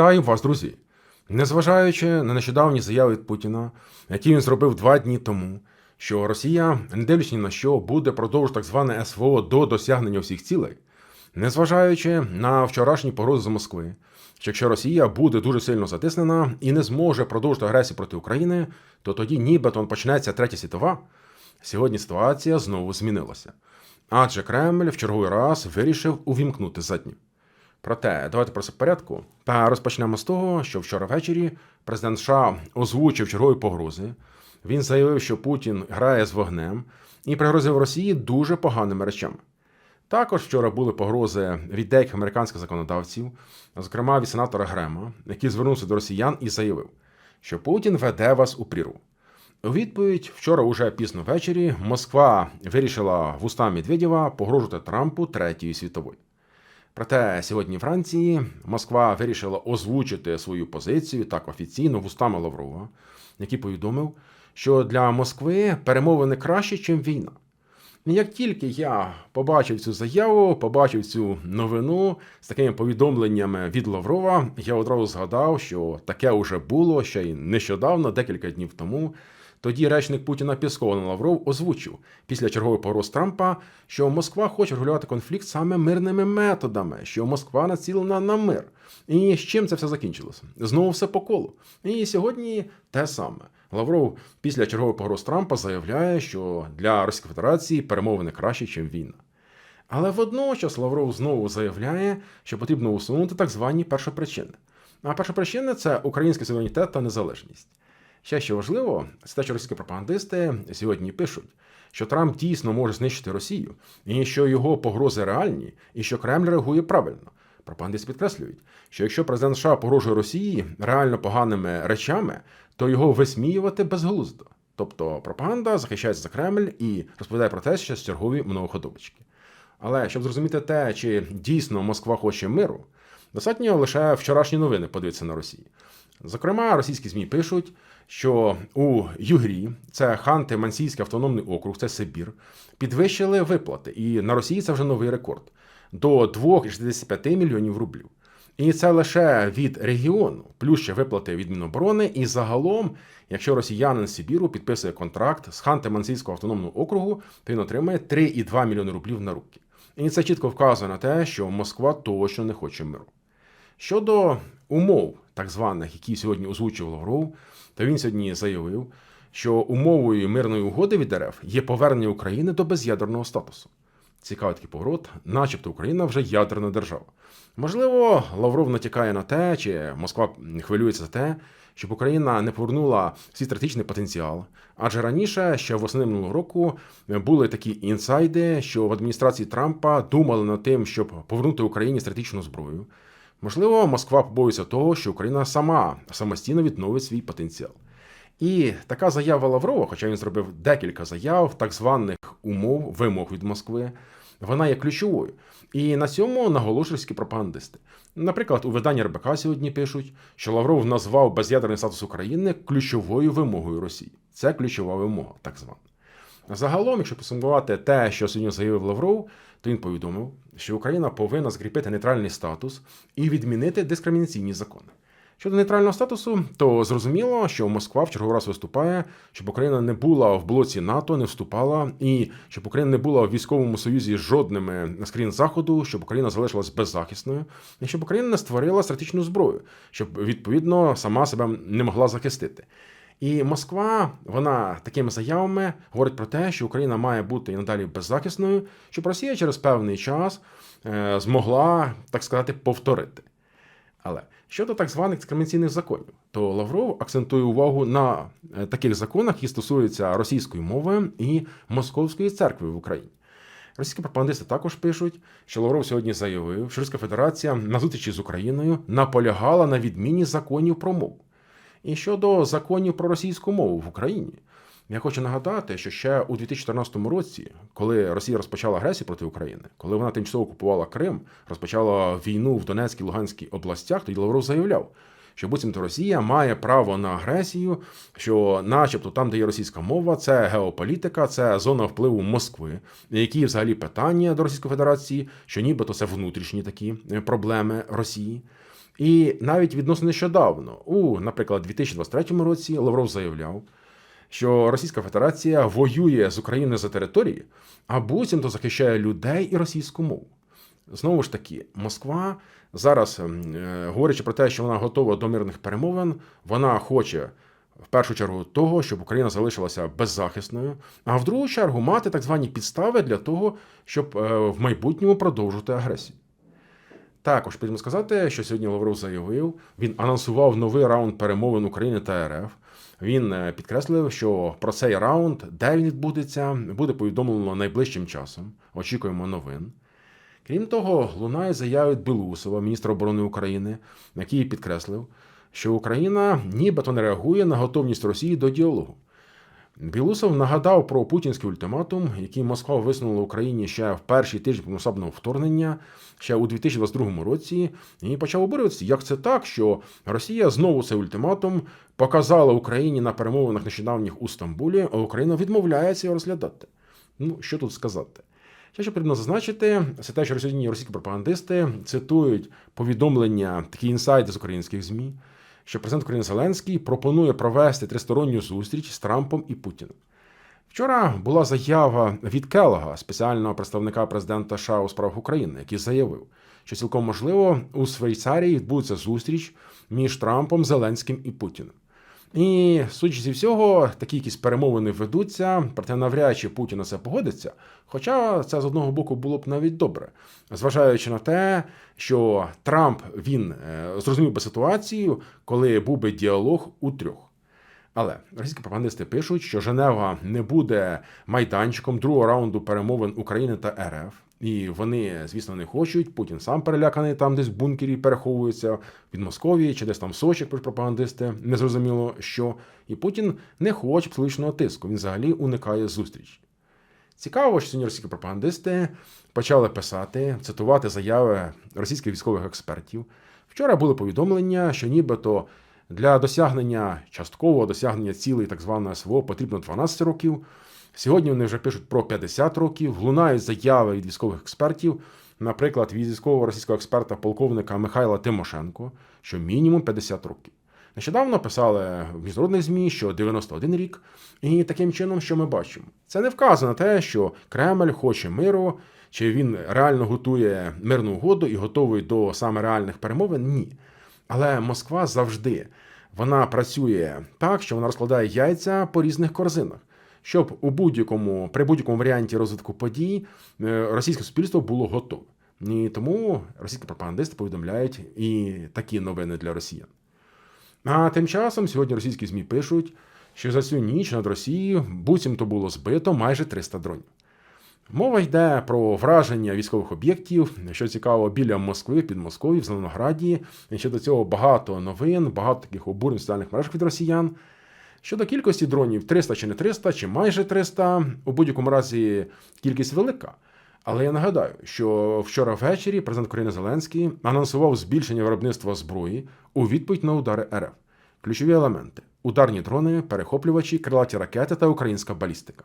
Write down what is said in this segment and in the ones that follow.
Вітаю вас, друзі! Незважаючи на нещодавні заяви від Путіна, які він зробив два дні тому, що Росія, не дивлячись ні на що, буде продовжувати так зване СВО до досягнення всіх цілей, незважаючи на вчорашні погрози з Москви, що якщо Росія буде дуже сильно затиснена і не зможе продовжити агресію проти України, то тоді нібито почнеться третя світова. Сьогодні ситуація знову змінилася. Адже Кремль в черговий раз вирішив увімкнути задню. Проте, давайте про це в порядку. Та розпочнемо з того, що вчора ввечері президент США озвучив чергові погрози. Він заявив, що Путін грає з вогнем і пригрозив Росії дуже поганими речами. Також вчора були погрози від деяких американських законодавців, зокрема від сенатора Грема, який звернувся до росіян і заявив, що Путін веде вас у прірву. У відповідь, вчора, уже пізно ввечері, Москва вирішила вуста Медведєва погрожувати Трампу Третьої світової. Проте сьогодні Франції Москва вирішила озвучити свою позицію так офіційно вустами Лаврова, який повідомив, що для Москви перемовини краще, ніж війна. Як тільки я побачив цю заяву, побачив цю новину з такими повідомленнями від Лаврова, я одразу згадав, що таке вже було ще й нещодавно, декілька днів тому. Тоді речник Путіна Пісков Лавров озвучив після чергової погроз Трампа, що Москва хоче регулювати конфлікт саме мирними методами, що Москва націлена на мир. І з чим це все закінчилося? Знову все по колу. І сьогодні те саме. Лавров після чергової погроз Трампа заявляє, що для Російської Федерації перемовини краще, ніж війна. Але водночас Лавров знову заявляє, що потрібно усунути так звані першопричини. А першопричини це український суверенітет та незалежність. Ще що важливо, що російські пропагандисти сьогодні пишуть, що Трамп дійсно може знищити Росію, і що його погрози реальні, і що Кремль реагує правильно. Пропагандисти підкреслюють, що якщо президент США погрожує Росії реально поганими речами, то його висміювати безглуздо. Тобто пропаганда захищається за Кремль і розповідає про те, що з чергові многоходовочки. Але щоб зрозуміти те, чи дійсно Москва хоче миру, достатньо лише вчорашні новини подивитися на Росії. Зокрема, російські ЗМІ пишуть, що у Югрі, це Ханти-Мансійський автономний округ, це Сибір, підвищили виплати. І на Росії це вже новий рекорд до 2,65 мільйонів рублів. І це лише від регіону, плюс ще виплати від Міноборони. І загалом, якщо росіянин Сибіру підписує контракт з Ханти-Мансійського автономного округу, то він отримає 3,2 мільйони рублів на руки. І це чітко вказує на те, що Москва точно не хоче миру. Щодо умов, так званих, які сьогодні озвучив Лавров, то він сьогодні заявив, що умовою мирної угоди від РФ є повернення України до без'ядерного статусу. Цікавий такий поворот, начебто Україна вже ядерна держава. Можливо, Лавров натякає на те, чи Москва хвилюється за те, щоб Україна не повернула свій стратегічний потенціал. Адже раніше, ще восени минулого року, були такі інсайди, що в адміністрації Трампа думали над тим, щоб повернути Україні стратегічну зброю. Можливо, Москва побоюється того, що Україна сама самостійно відновить свій потенціал. І така заява Лаврова, хоча він зробив декілька заяв, так званих умов, вимог від Москви, вона є ключовою. І на цьому наголошують пропагандисти. Наприклад, у виданні РБК сьогодні пишуть, що Лавров назвав без'ядерний статус України ключовою вимогою Росії. Це ключова вимога, так звана. Загалом, якщо підсумувати те, що сьогодні заявив Лавров, то він повідомив, що Україна повинна закріпити нейтральний статус і відмінити дискримінаційні закони. Щодо нейтрального статусу, то зрозуміло, що Москва в черговий раз виступає, щоб Україна не була в блоці НАТО, не вступала, і щоб Україна не була в військовому союзі з жодними скрін заходу, щоб Україна залишилась беззахисною, і щоб Україна не створила стратегічну зброю, щоб відповідно сама себе не могла захистити. І Москва, вона такими заявами говорить про те, що Україна має бути і надалі беззахисною, щоб Росія через певний час е, змогла, так сказати, повторити. Але щодо так званих дискримінаційних законів, то Лавров акцентує увагу на е, таких законах, які стосуються російської мови і московської церкви в Україні. Російські пропагандисти також пишуть, що Лавров сьогодні заявив, що Російська Федерація на зустрічі з Україною наполягала на відміні законів про мову. І щодо законів про російську мову в Україні, я хочу нагадати, що ще у 2014 році, коли Росія розпочала агресію проти України, коли вона тимчасово окупувала Крим, розпочала війну в Донецькій Луганській областях, тоді Лавров заявляв, що буцімто Росія має право на агресію, що, начебто, там, де є російська мова, це геополітика, це зона впливу Москви, які взагалі питання до Російської Федерації, що нібито це внутрішні такі проблеми Росії. І навіть відносно нещодавно, у, наприклад, 2023 році Лавров заявляв, що Російська Федерація воює з Україною за території, а буцімто захищає людей і російську мову. Знову ж таки, Москва зараз, е, говорячи про те, що вона готова до мирних перемовин, вона хоче в першу чергу того, щоб Україна залишилася беззахисною, а в другу чергу мати так звані підстави для того, щоб е, в майбутньому продовжувати агресію. Також потрібно сказати, що сьогодні Лавров заявив, він анонсував новий раунд перемовин України та РФ. Він е, підкреслив, що про цей раунд, де він відбудеться, буде повідомлено найближчим часом. Очікуємо новин. Крім того, лунає заяви Білусова, міністра оборони України, який підкреслив, що Україна нібито не реагує на готовність Росії до діалогу. Білусов нагадав про путінський ультиматум, який Москва висунула Україні ще в перший тиждень повномасштабного вторгнення, ще у 2022 році, і почав обурюватися, як це так, що Росія знову цей ультиматум показала Україні на перемовинах нещодавніх у Стамбулі, а Україна відмовляється його розглядати. Ну, що тут сказати? Ще що потрібно зазначити, це те, що сьогодні російські пропагандисти цитують повідомлення, такі інсайди з українських ЗМІ, що президент України Зеленський пропонує провести тристоронню зустріч з Трампом і Путіним. Вчора була заява від Келлога, спеціального представника президента США у справах України, який заявив, що цілком можливо у Швейцарії відбудеться зустріч між Трампом, Зеленським і Путіним. І судячи всього, такі якісь перемовини ведуться, проте навряд чи Путін на це погодиться. Хоча це з одного боку було б навіть добре, зважаючи на те, що Трамп він е, зрозумів би ситуацію, коли був би діалог у трьох. Але російські пропагандисти пишуть, що Женева не буде майданчиком другого раунду перемовин України та РФ. І вони, звісно, не хочуть. Путін сам переляканий там, десь в бункері переховується від Московії чи десь там в Сочі, пишуть пропагандисти, незрозуміло що. І Путін не хоче психологічного тиску. Він взагалі уникає зустріч. Цікаво, що сьогодні російські пропагандисти почали писати, цитувати заяви російських військових експертів. Вчора були повідомлення, що нібито для досягнення часткового досягнення цілей так званої СВО потрібно 12 років. Сьогодні вони вже пишуть про 50 років, лунають заяви від військових експертів, наприклад, від військового російського експерта полковника Михайла Тимошенко, що мінімум 50 років. Нещодавно писали в міжнародних ЗМІ, що 91 рік, і таким чином, що ми бачимо, це не вказано те, що Кремль хоче миру, чи він реально готує мирну угоду і готовий до саме реальних перемовин. Ні. Але Москва завжди вона працює так, що вона розкладає яйця по різних корзинах щоб у будь-якому при будь-якому варіанті розвитку подій е, російське суспільство було готове. І тому російські пропагандисти повідомляють і такі новини для росіян. А тим часом сьогодні російські ЗМІ пишуть, що за цю ніч над Росією буцімто було збито майже 300 дронів. Мова йде про враження військових об'єктів, що цікаво, біля Москви, під Москвою, в Зеленограді. І ще до цього багато новин, багато таких обурень соціальних мережах від росіян. Щодо кількості дронів 300 чи не 300, чи майже 300, у будь-якому разі кількість велика. Але я нагадаю, що вчора ввечері президент України Зеленський анонсував збільшення виробництва зброї у відповідь на удари РФ. Ключові елементи: ударні дрони, перехоплювачі, крилаті ракети та українська балістика.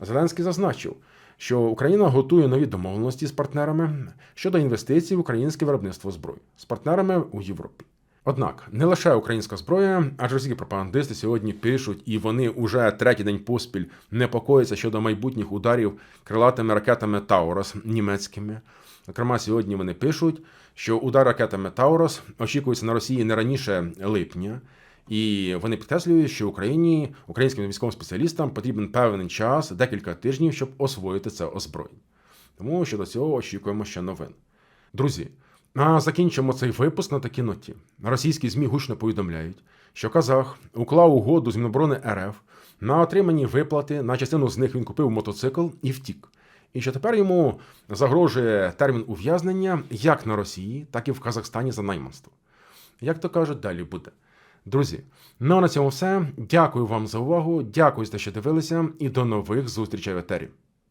Зеленський зазначив, що Україна готує нові домовленості з партнерами щодо інвестицій в українське виробництво зброї з партнерами у Європі. Однак не лише українська зброя, адже російські пропагандисти сьогодні пишуть, і вони уже третій день поспіль непокояться щодо майбутніх ударів крилатими ракетами Таурос німецькими. Зокрема, сьогодні вони пишуть, що удар ракетами Таурос очікується на Росії не раніше липня, і вони підкреслюють, що Україні, українським військовим спеціалістам потрібен певний час, декілька тижнів, щоб освоїти це озброєння. Тому щодо цього очікуємо ще новин. Друзі. А закінчимо цей випуск на такій ноті. Російські ЗМІ гучно повідомляють, що Казах уклав угоду з Міноборони РФ на отримані виплати. На частину з них він купив мотоцикл і втік. І що тепер йому загрожує термін ув'язнення як на Росії, так і в Казахстані за найманство. Як то кажуть, далі буде. Друзі, ну а на цьому все. Дякую вам за увагу. Дякую за те, що дивилися, і до нових зустрічей в етері.